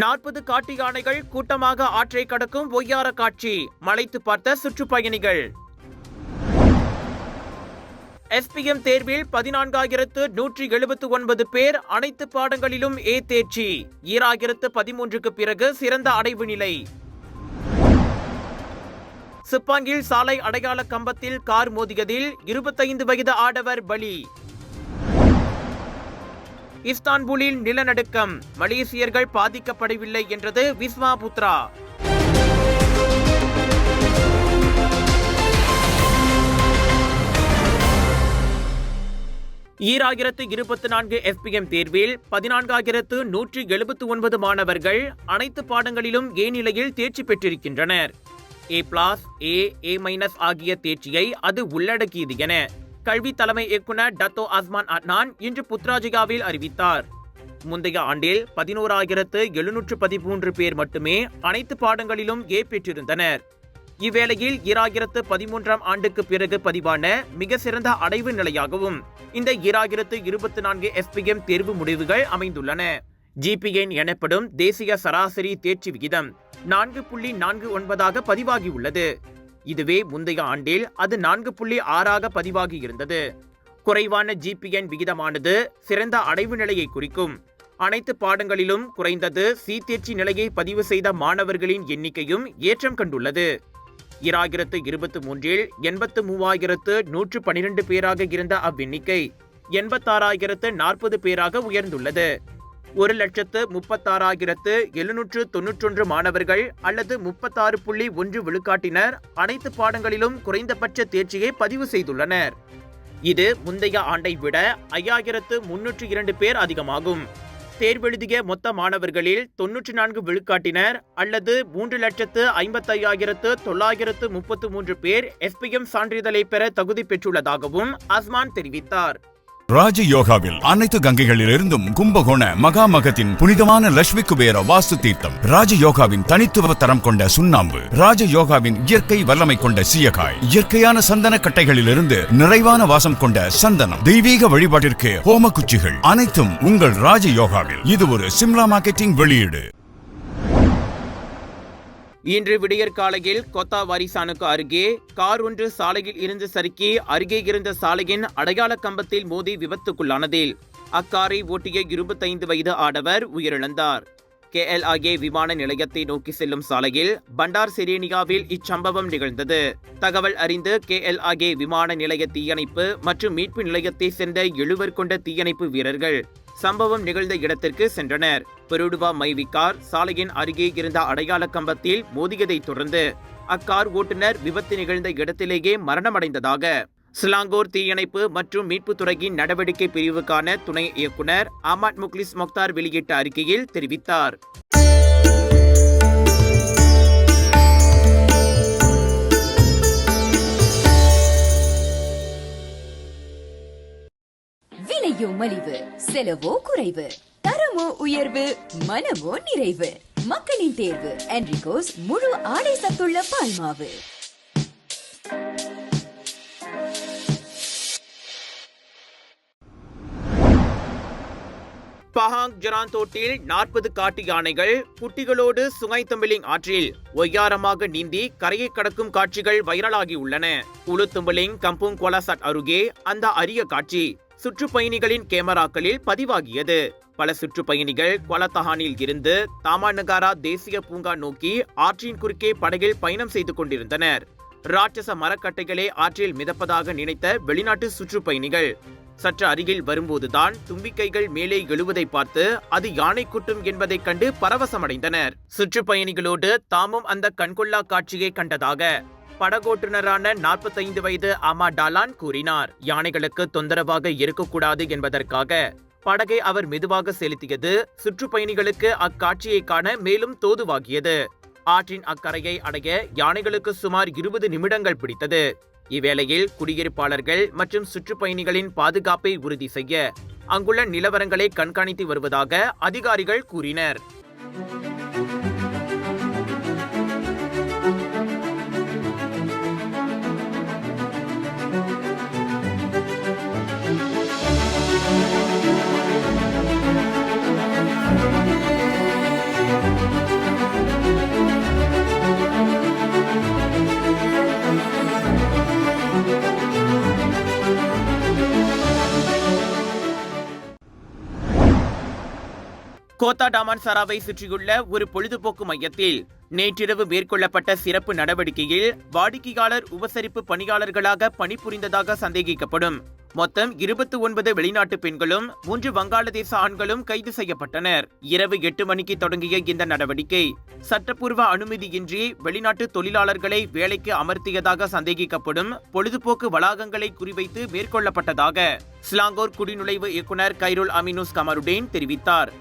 நாற்பது காட்டு யானைகள் கூட்டமாக ஆற்றை கடக்கும் ஒய்யார காட்சி. மலைத்து பார்த்த சுற்றுப்பயணிகள். எஸ்பிஎம் தேர்வில் பதினான்காயிரத்து நூற்றி எழுபத்து ஒன்பது பேர் அனைத்து பாடங்களிலும் ஏ தேர்ச்சி. ஈராயிரத்து பதிமூன்றுக்கு பிறகு சிறந்த அடைவு நிலை. சிப்பாங்கில் சாலை அடையாள கம்பத்தில் கார் மோதியதில் இருபத்தைந்து வயது ஆடவர் பலி. இஸ்தான்புலில் நிலநடுக்கம். மலேசியர்கள் பாதிக்கப்படவில்லை என்றது விஸ்வா புத்ரா ஈராயிரத்து இருபத்தி நான்கு எஸ்பிஎம் தேர்வில் பதினான்காயிரத்து நூற்றி எழுபத்து ஒன்பது மாணவர்கள் அனைத்து பாடங்களிலும் ஏ நிலையில் தேர்ச்சி பெற்றிருக்கின்றனர். ஏ பிளாஸ் ஏ ஏ மைனஸ் ஆகிய தேர்ச்சியை அது உள்ளடக்கியது என கல்வி தலைமை இயக்குனர் டத்தோ அஸ்மான் அட்னான் இன்று புத்ராஜிகாவில் அறிவித்தார். முந்தைய ஆண்டில் பதினோராயிரத்து எழுநூற்று பதிமூன்று பேர் மட்டுமே அனைத்து பாடங்களிலும் ஏ பெற்றிருந்தனர். இவ்வேளையில் ஈராயிரத்து பதிமூன்றாம் ஆண்டுக்கு பிறகு பதிவான மிக சிறந்த அடைவு நிலையாகவும் இந்த ஈராயிரத்து இருபத்தி நான்கு எஸ்பிஎம் தேர்வு முடிவுகள் அமைந்துள்ளன. ஜிபிஎன் எனப்படும் தேசிய சராசரி தேர்ச்சி விகிதம் நான்கு புள்ளி நான்கு ஒன்பதாக பதிவாகியுள்ளது. இதுவே முந்தைய ஆண்டில் அது நான்கு புள்ளி ஆறாக பதிவாகி இருந்தது. குறைவான ஜிபிஎன் விகிதமானது சிறந்த அடைவு நிலையை குறிக்கும். அனைத்து பாடங்களிலும் குறைந்தது சி தேர்ச்சி நிலையை பதிவு செய்த மாணவர்களின் எண்ணிக்கையும் ஏற்றம் கண்டுள்ளது. இராயிரத்து இருபத்தி மூன்றில் எண்பத்து மூவாயிரத்து நூற்று பனிரெண்டு பேராக இருந்த அவ்வெண்ணிக்கை எண்பத்தாறாயிரத்து நாற்பது பேராக உயர்ந்துள்ளது. ஒரு லட்சத்து முப்பத்தாறாயிரத்து எழுநூற்று தொன்னூற்றொன்று மாணவர்கள் அல்லது முப்பத்தாறு புள்ளி ஒன்று விழுக்காட்டினர். அனைத்து பாடங்களிலும் குறைந்தபட்ச தேர்ச்சியை பதிவு செய்துள்ளனர். இது முந்தைய ஆண்டை விட ஐயாயிரத்து முன்னூற்று இரண்டு பேர் அதிகமாகும். தேர்வெழுதிய மொத்த மாணவர்களில் தொன்னூற்றி நான்கு விழுக்காட்டினர் அல்லது மூன்று லட்சத்து ஐம்பத்தையாயிரத்து தொள்ளாயிரத்து முப்பத்து மூன்று பேர் எஸ்பிஎம் சான்றிதழை பெற தகுதி பெற்றுள்ளதாகவும் அஸ்மான் தெரிவித்தார். ராஜ யோகாவில் அனைத்து கங்கைகளிலிருந்தும் கும்பகோண மகாமகத்தின் புனிதமான லட்சுமி குபேர வாஸ்து தீர்த்தம். ராஜ யோகாவின் தனித்துவ தரம் கொண்ட சுண்ணாம்பு ராஜ யோகாவின் இயற்கை வல்லமை கொண்ட சீயகாய் இயற்கையான சந்தன கட்டைகளிலிருந்து நிறைவான வாசம் கொண்ட சந்தனம். தெய்வீக வழிபாட்டிற்கு ஹோம குச்சிகள் அனைத்தும் உங்கள் ராஜ யோகாவில். இது ஒரு சிம்லா மார்க்கெட்டிங் வெளியீடு. இன்று விடியற்காலையில் கொத்தா வாரிசானுக்கு அருகே கார் ஒன்று சாலையில் இருந்து சறுக்கி அருகே இருந்த சாலையின் அடையாள கம்பத்தில் மோதி விபத்துக்குள்ளானதில். அக்காரை ஓட்டிய இருபத்தைந்து வயது ஆடவர் உயிரிழந்தார். கேஎல்ஆகே விமான நிலையத்தை நோக்கி செல்லும் சாலையில் பண்டார் சிரேனியாவில் இச்சம்பவம் நிகழ்ந்தது. தகவல் அறிந்து கேஎல்ஆகே விமான நிலைய தீயணைப்பு மற்றும் மீட்பு நிலையத்தை சேர்ந்த எழுவர் கொண்ட தீயணைப்பு வீரர்கள் சம்பவம் நிகழ்ந்த இடத்திற்கு சென்றனர். பெருடுவா மைவி கார் சாலையின் அருகே இருந்த அடையாள கம்பத்தில் மோதியதைத் தொடர்ந்து அக்கார் ஓட்டுநர் விபத்து நிகழ்ந்த இடத்திலேயே மரணமடைந்ததாக சிலாங்கூர் தீயணைப்பு மற்றும் மீட்புத்துறையின் நடவடிக்கை பிரிவுக்கான துணை இயக்குனர் அஹமத் முக்லிஸ் மொக்தார் வெளியிட்ட அறிக்கையில் தெரிவித்தார். விலையோ மலிவு செலவோ குறைவு தரமோ உயர்வு மனமோ நிறைவு. மக்களின் தேர்வு என்ரிகோஸ் முழு ஆடை சத்துள்ள பால்மாவு. பஹாங் ஜராந்தோட்டில் நாற்பது காட்டு யானைகள் குட்டிகளோடு சுங்கைத்தம்பிலிங் ஆற்றில் ஒய்யாரமாக நீந்தி கரையை கடக்கும் காட்சிகள் வைரலாகி உள்ளன. உளுத்தும்பலிங் கம்புங் கோலாசட் அருகே அந்த அரிய காட்சி சுற்றுப்பயணிகளின் கேமராக்களில் பதிவாகியது. பல சுற்றுப்பயணிகள் கொலத்தஹானில் இருந்து தாமாநகாரா தேசிய பூங்கா நோக்கி ஆற்றின் குறுக்கே படகில் பயணம் செய்து கொண்டிருந்தனர். ராட்சச மரக்கட்டைகளே ஆற்றில் மிதப்பதாக நினைத்த வெளிநாட்டு சுற்றுப்பயணிகள் சற்று அருகில் வரும்போதுதான் தும்பிக்கைகள் மேலே எழுவதை பார்த்து அது யானை குட்டும் என்பதைக் கண்டு பரவசமடைந்தனர். சுற்றுப்பயணிகளோடு தாமும் அந்த கண்கொள்ளா காட்சியை கண்டதாக படகோட்டுநரான நாற்பத்தைந்து வயது அமா டாலான் கூறினார். யானைகளுக்கு தொந்தரவாக இருக்கக்கூடாது என்பதற்காக படகை அவர் மெதுவாக செலுத்தியது. சுற்றுப்பயணிகளுக்கு அக்காட்சியை காண மேலும் தோதுவாகியது. ஆற்றின் அக்கரையை அடைய யானைகளுக்கு சுமார் இருபது நிமிடங்கள் பிடித்தது. இவ்வேளையில் குடியிருப்பாளர்கள் மற்றும் சுற்றுப்பயணிகளின் பாதுகாப்பை உறுதி செய்ய அங்குள்ள நிலவரங்களை கண்காணித்து வருவதாக அதிகாரிகள் கூறினர். கோத்தா டாமான் சராவை சுற்றியுள்ள ஒரு பொழுதுபோக்கு மையத்தில் நேற்றிரவு மேற்கொள்ளப்பட்ட சிறப்பு நடவடிக்கையில் வாடிக்கையாளர் உபசரிப்பு பணியாளர்களாக பணிபுரிந்ததாக சந்தேகிக்கப்படும். மொத்தம் இருபத்தி ஒன்பது வெளிநாட்டு பெண்களும் மூன்று வங்காளதேச ஆண்களும் கைது செய்யப்பட்டனர். இரவு எட்டு மணிக்கு தொடங்கிய இந்த நடவடிக்கை சட்டப்பூர்வ அனுமதியின்றி வெளிநாட்டு தொழிலாளர்களை வேலைக்கு அமர்த்தியதாக சந்தேகிக்கப்படும் பொழுதுபோக்கு வளாகங்களை குறிவைத்து மேற்கொள்ளப்பட்டதாக ஸ்லாங்கோர் குடிநுழைவு இயக்குனர் கைருல் அமினுஸ் கமருடேன் தெரிவித்தார்.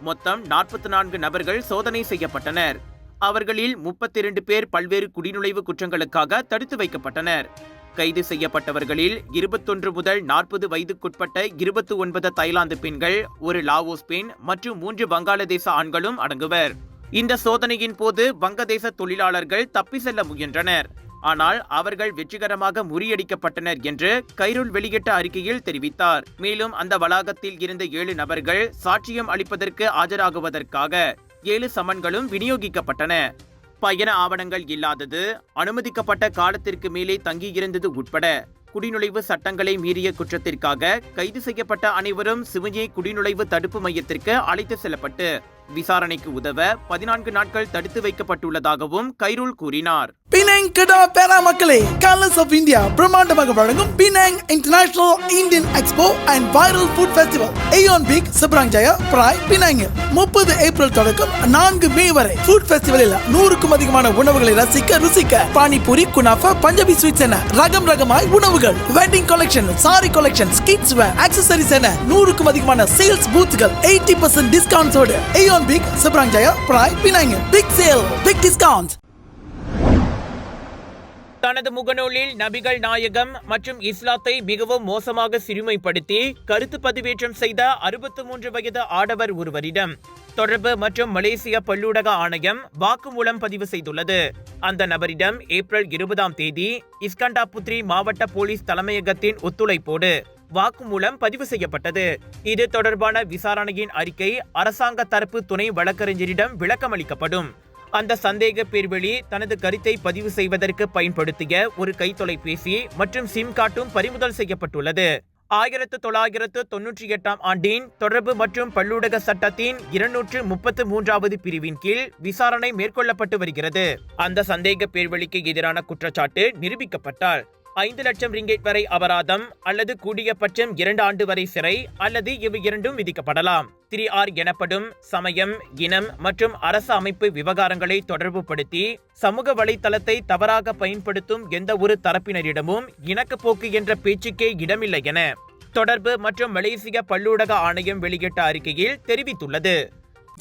மொத்தம் நாற்பத்தி நான்கு நபர்கள் சோதனை செய்யப்பட்டனர். அவர்களில் முப்பத்தி இரண்டு பேர் பல்வேறு குடிநுழைவு குற்றங்களுக்காக தடுத்து வைக்கப்பட்டனர். கைது செய்யப்பட்டவர்களில் இருபத்தொன்று முதல் நாற்பது வயதுக்குட்பட்ட இருபத்தி ஒன்பது தைலாந்து பெண்கள் ஒரு லாவோஸ் பெண் மற்றும் மூன்று வங்காளதேச ஆண்களும் அடங்குவர். இந்த சோதனையின் போது வங்கதேச தொழிலாளர்கள் தப்பி செல்ல முயன்றனர். ஆனால் அவர்கள் வெற்றிகரமாக முறியடிக்கப்பட்டனர் என்று கைருல் வெளியிட்ட அறிக்கையில் தெரிவித்தார். மேலும் அந்த வளாகத்தில் இருந்த ஏழு நபர்கள் சாட்சியம் அளிப்பதற்கு ஆஜராகுவதற்காக ஏழு சமன்களும் விநியோகிக்கப்பட்டன. பயண ஆவணங்கள் இல்லாதது அனுமதிக்கப்பட்ட காலத்திற்கு மேலே தங்கியிருந்தது உட்பட குடிநுழைவு சட்டங்களை மீறிய குற்றத்திற்காக கைது செய்யப்பட்ட அனைவரும் சிவஞை குடிநுழைவு தடுப்பு மையத்திற்கு அழைத்து செல்லப்பட்டு விசாரணைக்கு உதவ பதினான்கு நாட்கள் தடுத்து வைக்கப்பட்டுள்ளதாகவும் கைரூல் கூறினார். பினாங் கடா பேரா மக்களே கலர்ஸ் ஆஃப் இந்தியா பிரம்மாண்டமாக வழங்கும் Penang international Indian expo and viral food festival Aeon big Seberang Jaya Prai பினாங்கில் முப்பது ஏப்ரல் தொடக்கம் நான்கு மே வரை ஃபுட் ஃபெஸ்டிவலில் நூறுக்கும் அதிகமான உணவுகளை ரசிக்க ருசிக்க பானிபூரி குனாஃபா பஞ்சாபி ஸ்வீட்ஸ் என ரகம் ரகமாய் உணவுகள் wedding collection sari collection kids wear accessories என நூறுக்கும் அதிகமான சேல்ஸ் பூத்துகள் eighty percent டிஸ்கவுண்ட்ஸோடு AEON Big Subang Jaya, Pride, பினாங்கில் Big sale, big discount. தனது முகநூலில் நபிகள் நாயகம் மற்றும் இஸ்லாத்தை மிகவும் மோசமாக சிறுமைப்படுத்தி கருத்து பதிவேற்றம் செய்த அறுபத்து மூன்று வயது ஆடவர் ஒருவரிடம் தொடர்பு மற்றும் மலேசிய பல்லூடக ஆணையம் வாக்குமூலம் பதிவு செய்துள்ளது அந்த நபரிடம் ஏப்ரல் இருபதாம் தேதி இஸ்கண்டாபுத்ரி மாவட்ட போலீஸ் தலைமையகத்தின் ஒத்துழைப்போடு வாக்குமூலம் பதிவு செய்யப்பட்டது. இது தொடர்பான விசாரணையின் அறிக்கை அரசாங்க தரப்பு துணை வழக்கறிஞரிடம் விளக்கமளிக்கப்படும். அந்த சந்தேக பேர்வெளி தனது கருத்தை பதிவு செய்வதற்கு பயன்படுத்திய ஒரு கைத்தொலைபேசி மற்றும் சிம் கார்டும் பறிமுதல் செய்யப்பட்டுள்ளது. ஆயிரத்து தொள்ளாயிரத்து தொன்னூற்றி எட்டாம் ஆண்டின் தொடர்பு மற்றும் பல்லூடக சட்டத்தின் இருநூற்று முப்பத்து மூன்றாவது பிரிவின் கீழ் விசாரணை மேற்கொள்ளப்பட்டு வருகிறது. அந்த சந்தேக பேர்வழிக்கு எதிரான குற்றச்சாட்டு நிரூபிக்கப்பட்டால் ஐந்து லட்சம் ரிங்கெட் வரை அபராதம் அல்லது கூடியபட்சம் இரண்டு ஆண்டு வரை சிறை அல்லது இவை இரண்டும் விதிக்கப்படலாம். த்ரீ ஆர் எனப்படும் சமயம் இனம் மற்றும் அரசு அமைப்பு விவகாரங்களை தொடர்புபடுத்தி சமூக வலைத்தளத்தை தவறாக பயன்படுத்தும் எந்த ஒரு தரப்பினரிடமும் இணக்கப்போக்கு என்ற பேச்சுக்கே இடமில்லை என தொடர்பு மற்றும் மலேசிய பல்லூடக ஆணையம் வெளியிட்ட அறிக்கையில் தெரிவித்துள்ளது.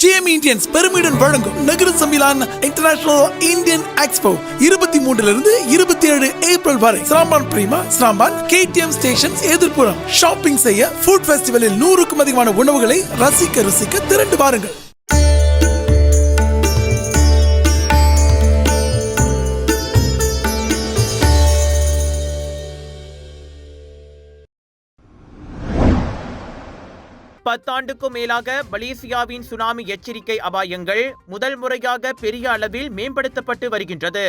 ஜிஎம் இந்தியன்ஸ் பெருமிடன் வழங்கும் நகர சம்மிலான் இன்டர்நேஷனல் இந்தியன் எக்ஸ்போ இருபத்தி மூன்றிலிருந்து இருபத்தி ஏழு ஏப்ரல் வரை. சாம்பான் பிரீமா சாம்பான் கேடிஎம் ஸ்டேஷன் எதிர்ப்புறம் ஷாப்பிங் செய்ய ஃபுட் ஃபெஸ்டிவலில் நூறுக்கும் அதிகமான உணவுகளை ரசிக்க ருசிக்க திரண்டு வாருங்கள். பத்தாண்டுக்கும் மேலாக மலேசியாவின் சுனாமி எச்சரிக்கை அபாயங்கள் முதல் முறையாக பெரிய அளவில் மேம்படுத்தப்பட்டு வருகின்றது.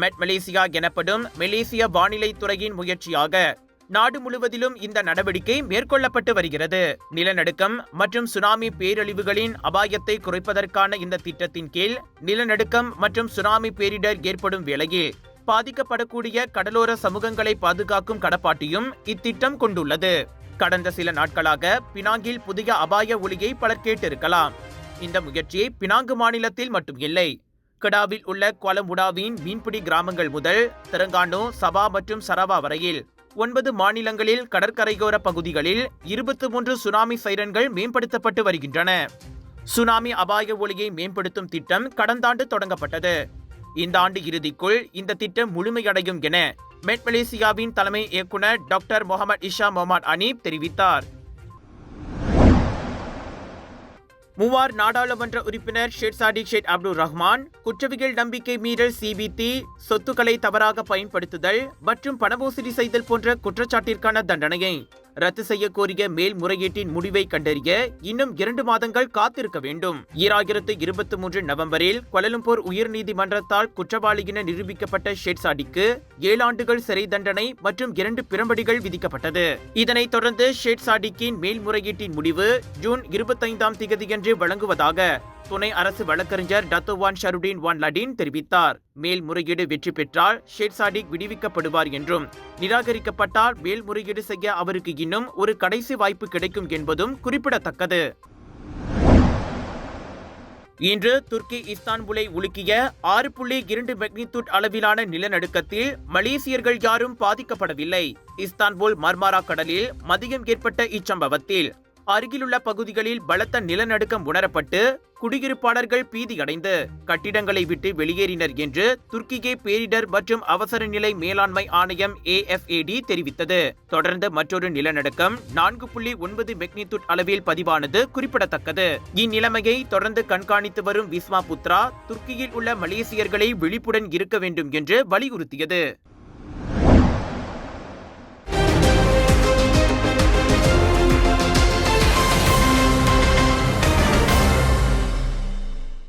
மெட் மலேசியா எனப்படும் மலேசிய வானிலை துறையின் முயற்சியாக நாடு முழுவதிலும் இந்த நடவடிக்கை மேற்கொள்ளப்பட்டு வருகிறது. நிலநடுக்கம் மற்றும் சுனாமி பேரழிவுகளின் அபாயத்தை குறைப்பதற்கான இந்த திட்டத்தின் கீழ் நிலநடுக்கம் மற்றும் சுனாமி பேரிடர் ஏற்படும் வேளையில் பாதிக்கப்படக்கூடிய கடலோர சமூகங்களை பாதுகாக்கும் கடப்பாட்டியும் இத்திட்டம் கொண்டுள்ளது. கடந்த சில நாட்களாக பினாங்கில் புதிய அபாய ஒளியை பலர் கேட்டிருக்கலாம். இந்த முயற்சி பினாங்கு மாநிலத்தில் மட்டும் இல்லை கெடாவில் உள்ள குவலம்புடாவின் மீன்பிடி கிராமங்கள் முதல் தெலங்கானு சபா மற்றும் சரவா வரையில் ஒன்பது மாநிலங்களில் கடற்கரையோர பகுதிகளில் இருபத்தி மூன்று சுனாமி சைரன்கள் மேம்படுத்தப்பட்டு வருகின்றன. சுனாமி அபாய ஒளியை மேம்படுத்தும் திட்டம் கடந்த ஆண்டு தொடங்கப்பட்டது. இந்த ஆண்டு இறுதிக்குள் இந்த திட்டம் முழுமையடையும் என மெட் மலேசியாவின் தலைமை இயக்குனர் டாக்டர் முகமது இஷா முகமது அனீப் தெரிவித்தார். மூவார் நாடாளுமன்ற உறுப்பினர் Syed Saddiq Syed Abdul Rahman குற்றவியல் நம்பிக்கை மீறல் சிபிடி சொத்துக்களை தவறாக பயன்படுத்துதல் மற்றும் பணமோசடி செய்தல் போன்ற குற்றச்சாட்டிற்கான தண்டனையை ரத்து செய்ய கோரிய மேல்முறையீட்டின் முடிவை கண்டறிய இன்னும் இரண்டு மாதங்கள் காத்திருக்க வேண்டும். ஈராயிரத்து இருபத்தி மூன்று நவம்பரில் கொலலம்பூர் உயர்நீதிமன்றத்தால் குற்றவாளி என நிரூபிக்கப்பட்ட ஷேட்சாடிக்கு ஏழாண்டுகள் சிறை தண்டனை மற்றும் இரண்டு பிரம்படிகள் விதிக்கப்பட்டது. இதனைத் தொடர்ந்து ஷேட்சாடிக்கின் மேல்முறையீட்டின் முடிவு ஜூன் இருபத்தைந்தாம் திகதியன்று வழங்குவதாக துணை அரசு வழக்கறிஞர் டத்தோவான் ஷருடீன் வான்லடின் தெரிவித்தார். மேல்முறையீடு வெற்றி பெற்றால் ஷேர்சாடிக் விடுவிக்கப்படுவார் என்றும் நிராகரிக்கப்பட்டால் மேல்முறையீடு செய்ய அவருக்கு இன்னும் ஒரு கடைசி வாய்ப்பு கிடைக்கும் என்பதும் குறிப்பிடத்தக்கது. இன்று துர்க்கி இஸ்தான்புலை உலுக்கிய ஆறு புள்ளி இரண்டு மெக்னிடியூட் அளவிலான நிலநடுக்கத்தில் மலேசியர்கள் யாரும் பாதிக்கப்படவில்லை. இஸ்தான்புல் மர்மாரா கடலில் மதியம் ஏற்பட்ட இச்சம்பவத்தில் அருகிலுள்ள பகுதிகளில் பலத்த நிலநடுக்கம் உணரப்பட்டு குடியிருப்பாளர்கள் பீதியடைந்து கட்டிடங்களை விட்டு வெளியேறினர் என்று துர்க்கியே பேரிடர் மற்றும் அவசர நிலை மேலாண்மை ஆணையம் ஏஎஃப்ஏடி தெரிவித்தது. தொடர்ந்து மற்றொரு நிலநடுக்கம் நான்கு புள்ளி ஒன்பது மெக்னிடியூட் அளவில் பதிவானது குறிப்பிடத்தக்கது. இந்நிலைமையை தொடர்ந்து கண்காணித்து வரும் விஸ்மா புத்ரா துர்க்கியில் உள்ள மலேசியர்களை விழிப்புடன் இருக்க வேண்டும் என்று வலியுறுத்தியது.